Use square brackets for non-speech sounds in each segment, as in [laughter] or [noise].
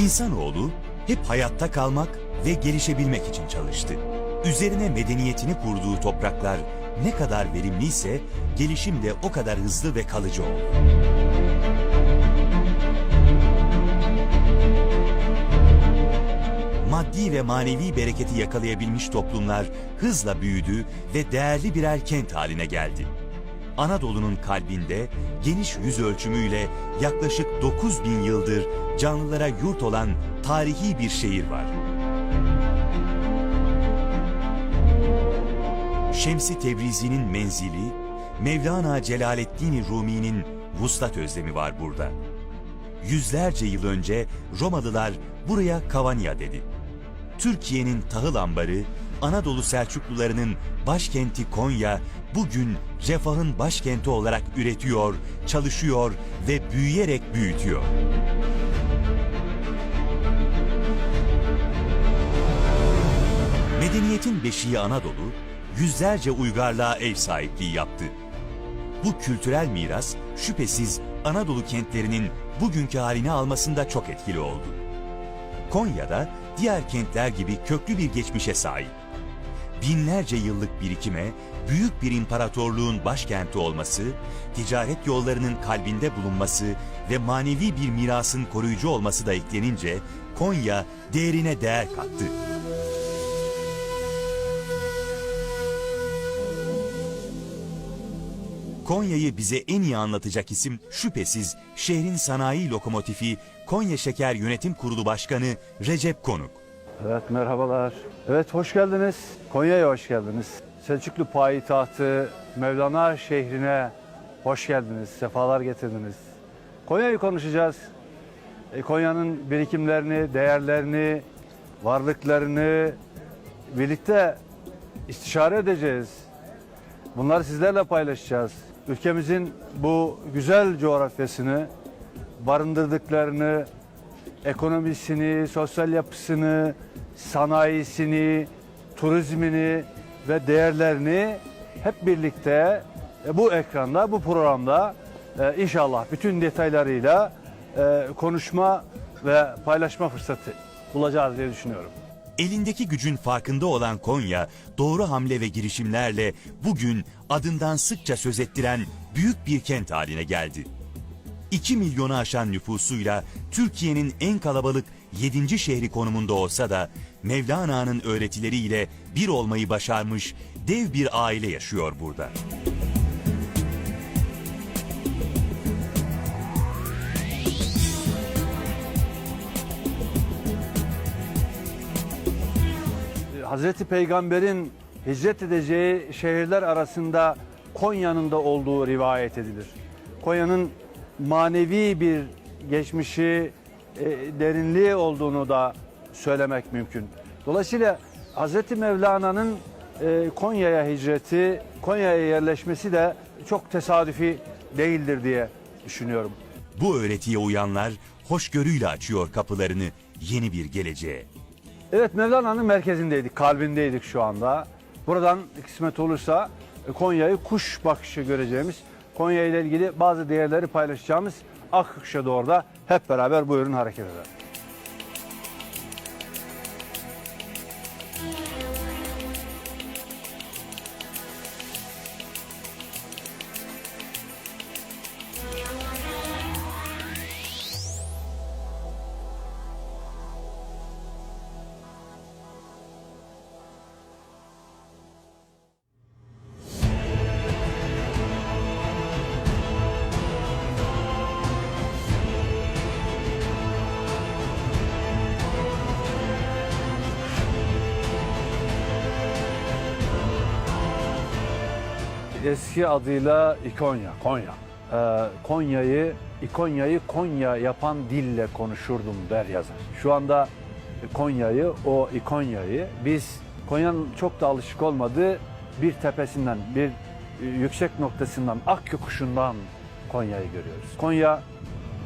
İnsanoğlu hep hayatta kalmak ve gelişebilmek için çalıştı. Üzerine medeniyetini kurduğu topraklar ne kadar verimliyse gelişim de o kadar hızlı ve kalıcı oldu. Maddi ve manevi bereketi yakalayabilmiş toplumlar hızla büyüdü ve değerli birer kent haline geldi. Anadolu'nun kalbinde geniş yüz ölçümüyle yaklaşık 9 bin yıldır canlılara yurt olan tarihi bir şehir var. Şemsi Tebrizi'nin menzili, Mevlana Celaleddin Rumi'nin vuslat özlemi var burada. Yüzlerce yıl önce Romalılar buraya Kavanya dedi. Türkiye'nin tahıl ambarı, Anadolu Selçuklularının başkenti Konya bugün refahın başkenti olarak üretiyor, çalışıyor ve büyüyerek büyütüyor. Medeniyetin beşiği Anadolu, yüzlerce uygarlığa ev sahipliği yaptı. Bu kültürel miras şüphesiz Anadolu kentlerinin bugünkü halini almasında çok etkili oldu. Konya'da diğer kentler gibi köklü bir geçmişe sahip. Binlerce yıllık birikime, büyük bir imparatorluğun başkenti olması, ticaret yollarının kalbinde bulunması ve manevi bir mirasın koruyucu olması da eklenince Konya değerine değer kattı. Konya'yı bize en iyi anlatacak isim şüphesiz şehrin sanayi lokomotifi Konya Şeker Yönetim Kurulu Başkanı Recep Konuk. Evet merhabalar. Evet hoş geldiniz. Konya'ya hoş geldiniz. Selçuklu payitahtı Mevlana şehrine hoş geldiniz. Sefalar getirdiniz. Konya'yı konuşacağız. E, Konya'nın birikimlerini, değerlerini, varlıklarını birlikte istişare edeceğiz. Bunları sizlerle paylaşacağız. Ülkemizin bu güzel coğrafyasını, barındırdıklarını, ekonomisini, sosyal yapısını, sanayisini, turizmini ve değerlerini hep birlikte e, bu ekranda, bu programda e, inşallah bütün detaylarıyla e, konuşma ve paylaşma fırsatı bulacağız diye düşünüyorum. Elindeki gücün farkında olan Konya, doğru hamle ve girişimlerle bugün adından sıkça söz ettiren büyük bir kent haline geldi. 2 milyonu aşan nüfusuyla Türkiye'nin en kalabalık 7. şehri konumunda olsa da Mevlana'nın öğretileriyle bir olmayı başarmış dev bir aile yaşıyor burada. Hazreti Peygamber'in hicret edeceği şehirler arasında Konya'nın da olduğu rivayet edilir. Konya'nın manevi bir geçmişi, e, derinliği olduğunu da söylemek mümkün. Dolayısıyla Hazreti Mevlana'nın e, Konya'ya hicreti, Konya'ya yerleşmesi de çok tesadüfi değildir diye düşünüyorum. Bu öğretiye uyanlar hoşgörüyle açıyor kapılarını yeni bir geleceğe. Evet Mevlana'nın merkezindeydik, kalbindeydik şu anda. Buradan kısmet olursa e, Konya'yı kuş bakışı göreceğimiz, Konya ile ilgili bazı değerleri paylaşacağımız Akkuş'a doğru da hep beraber buyurun hareket edelim. Eski adıyla İkonya, Konya. Ee, Konya'yı, İkonya'yı Konya yapan dille konuşurdum der yazar. Şu anda Konya'yı, o İkonya'yı biz Konya'nın çok da alışık olmadığı bir tepesinden, bir e, yüksek noktasından, ak yokuşundan Konya'yı görüyoruz. Konya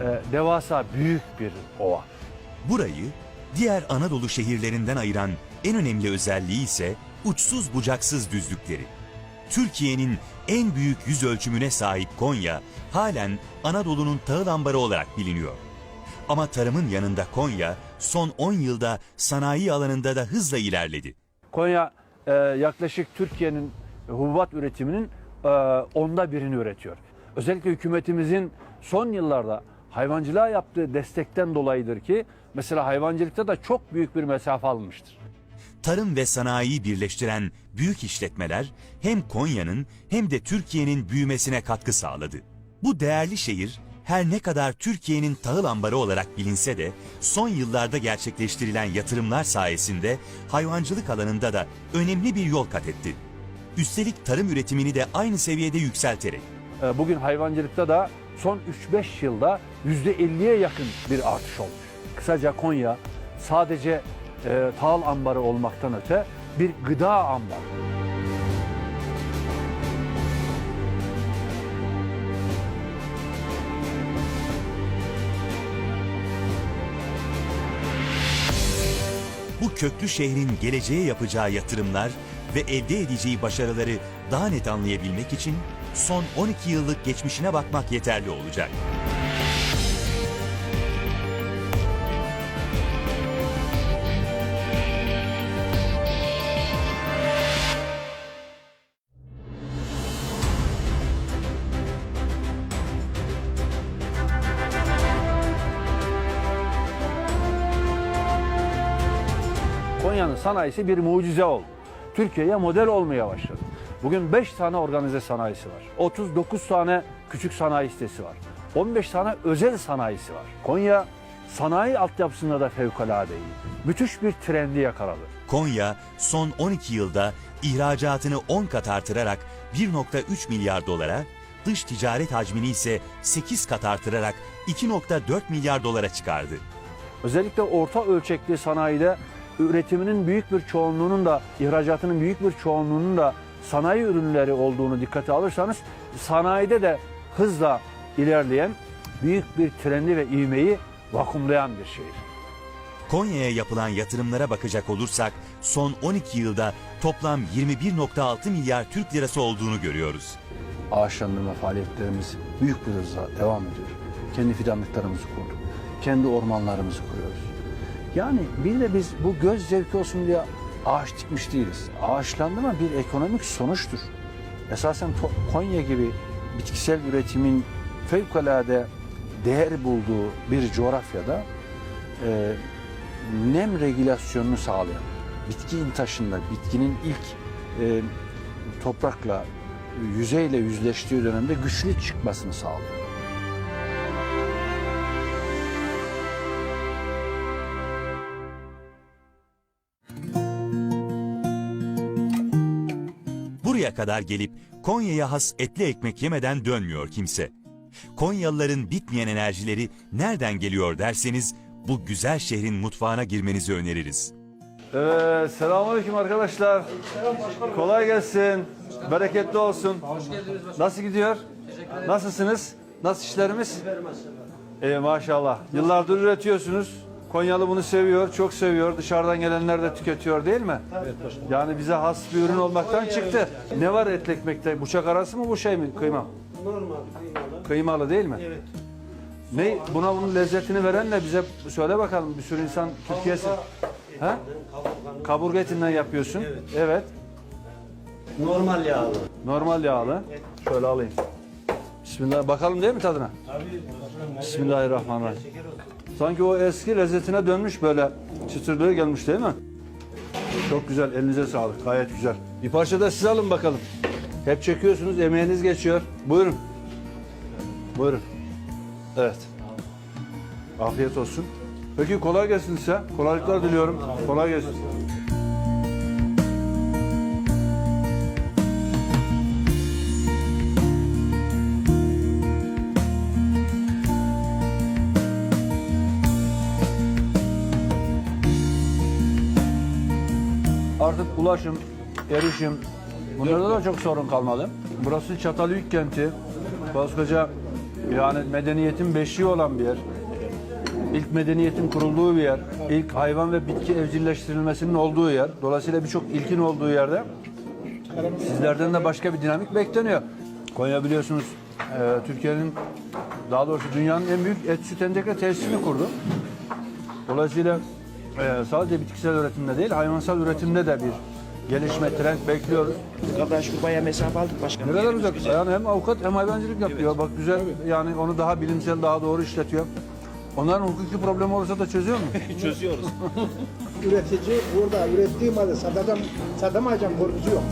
e, devasa büyük bir ova. Burayı diğer Anadolu şehirlerinden ayıran en önemli özelliği ise uçsuz bucaksız düzlükleri. Türkiye'nin en büyük yüz ölçümüne sahip Konya halen Anadolu'nun tahıl ambarı olarak biliniyor. Ama tarımın yanında Konya son 10 yılda sanayi alanında da hızla ilerledi. Konya e, yaklaşık Türkiye'nin hububat üretiminin e, onda birini üretiyor. Özellikle hükümetimizin son yıllarda hayvancılığa yaptığı destekten dolayıdır ki mesela hayvancılıkta da çok büyük bir mesafe alınmıştır. Tarım ve sanayiyi birleştiren büyük işletmeler hem Konya'nın hem de Türkiye'nin büyümesine katkı sağladı. Bu değerli şehir her ne kadar Türkiye'nin tahıl ambarı olarak bilinse de son yıllarda gerçekleştirilen yatırımlar sayesinde hayvancılık alanında da önemli bir yol kat etti. Üstelik tarım üretimini de aynı seviyede yükselterek E, bugün hayvancılıkta da son 3-5 yılda %50'ye yakın bir artış olmuş. Kısaca Konya sadece e, tahıl ambarı olmaktan öte bir gıda ambarı. bu köklü şehrin geleceğe yapacağı yatırımlar ve elde edeceği başarıları daha net anlayabilmek için son 12 yıllık geçmişine bakmak yeterli olacak. Konya'nın sanayisi bir mucize oldu. Türkiye'ye model olmaya başladı. Bugün 5 tane organize sanayisi var. 39 tane küçük sanayi sitesi var. 15 tane özel sanayisi var. Konya sanayi altyapısında da fevkalade iyi. Müthiş bir trendi yakaladı. Konya son 12 yılda ihracatını 10 kat artırarak 1.3 milyar dolara, dış ticaret hacmini ise 8 kat artırarak 2.4 milyar dolara çıkardı. Özellikle orta ölçekli sanayide üretiminin büyük bir çoğunluğunun da ihracatının büyük bir çoğunluğunun da sanayi ürünleri olduğunu dikkate alırsanız sanayide de hızla ilerleyen büyük bir trendi ve ivmeyi vakumlayan bir şehir. Konya'ya yapılan yatırımlara bakacak olursak son 12 yılda toplam 21.6 milyar Türk lirası olduğunu görüyoruz. ağaçlandırma faaliyetlerimiz büyük bir hızla devam ediyor. Kendi fidanlıklarımızı kurduk. Kendi ormanlarımızı kuruyoruz. Yani bir de biz bu göz zevki olsun diye ağaç dikmiş değiliz. Ağaçlandırma bir ekonomik sonuçtur. Esasen Konya gibi bitkisel üretimin fevkalade değer bulduğu bir coğrafyada e, nem regülasyonunu sağlayan, bitki intaşında bitkinin ilk e, toprakla, yüzeyle yüzleştiği dönemde güçlü çıkmasını sağlıyor. Kadar gelip Konya'ya has etli ekmek yemeden dönmüyor kimse. Konyalıların bitmeyen enerjileri nereden geliyor derseniz bu güzel şehrin mutfağına girmenizi öneririz. Evet, selamünaleyküm arkadaşlar. Kolay gelsin. Bereketli olsun. Nasıl gidiyor? Nasılsınız? Nasıl işlerimiz? İyi maşallah. Yıllardır üretiyorsunuz. Konyalı bunu seviyor, çok seviyor. Dışarıdan gelenler de tüketiyor değil mi? Evet Yani bize has bir ürün olmaktan çıktı. Ne var etli ekmekte? Bıçak arası mı bu şey mi? Kıyma. Normal kıymalı. Kıymalı değil mi? Evet. Ne buna bunun lezzetini veren ne bize söyle bakalım. Bir sürü insan Türkiye'si. Ha? Kaburga etinden yapıyorsun. Evet. normal yağlı. Normal yağlı. Şöyle alayım. Bismillah. Bakalım değil mi tadına? Bismillahirrahmanirrahim. Sanki o eski lezzetine dönmüş böyle çıtırlığı gelmiş değil mi? Çok güzel. Elinize sağlık. Gayet güzel. Bir parça da siz alın bakalım. Hep çekiyorsunuz. Emeğiniz geçiyor. Buyurun. Buyurun. Evet. Afiyet olsun. Peki kolay gelsin size. Kolaylıklar diliyorum. Kolay gelsin. Artık ulaşım, erişim bunlarda da çok sorun kalmadı. Burası Çatalhöyük kenti. Koskoca yani medeniyetin beşiği olan bir yer. İlk medeniyetin kurulduğu bir yer. İlk hayvan ve bitki evcilleştirilmesinin olduğu yer. Dolayısıyla birçok ilkin olduğu yerde sizlerden de başka bir dinamik bekleniyor. Konya biliyorsunuz e, Türkiye'nin daha doğrusu dünyanın en büyük et süt endekle tesisini kurdu. Dolayısıyla e, sadece bitkisel üretimde değil, hayvansal üretimde de bir gelişme, trend bekliyoruz. Kardeş bu bayağı mesafe aldık başkanım. Ne kadar güzel. Yani hem avukat hem hayvancılık yapıyor. Bak güzel yani onu daha bilimsel, daha doğru işletiyor. Onların hukuki problemi olursa da çözüyor mu? [laughs] Çözüyoruz. üretici burada ürettiği malı satacağım, satamayacağım korkusu yok.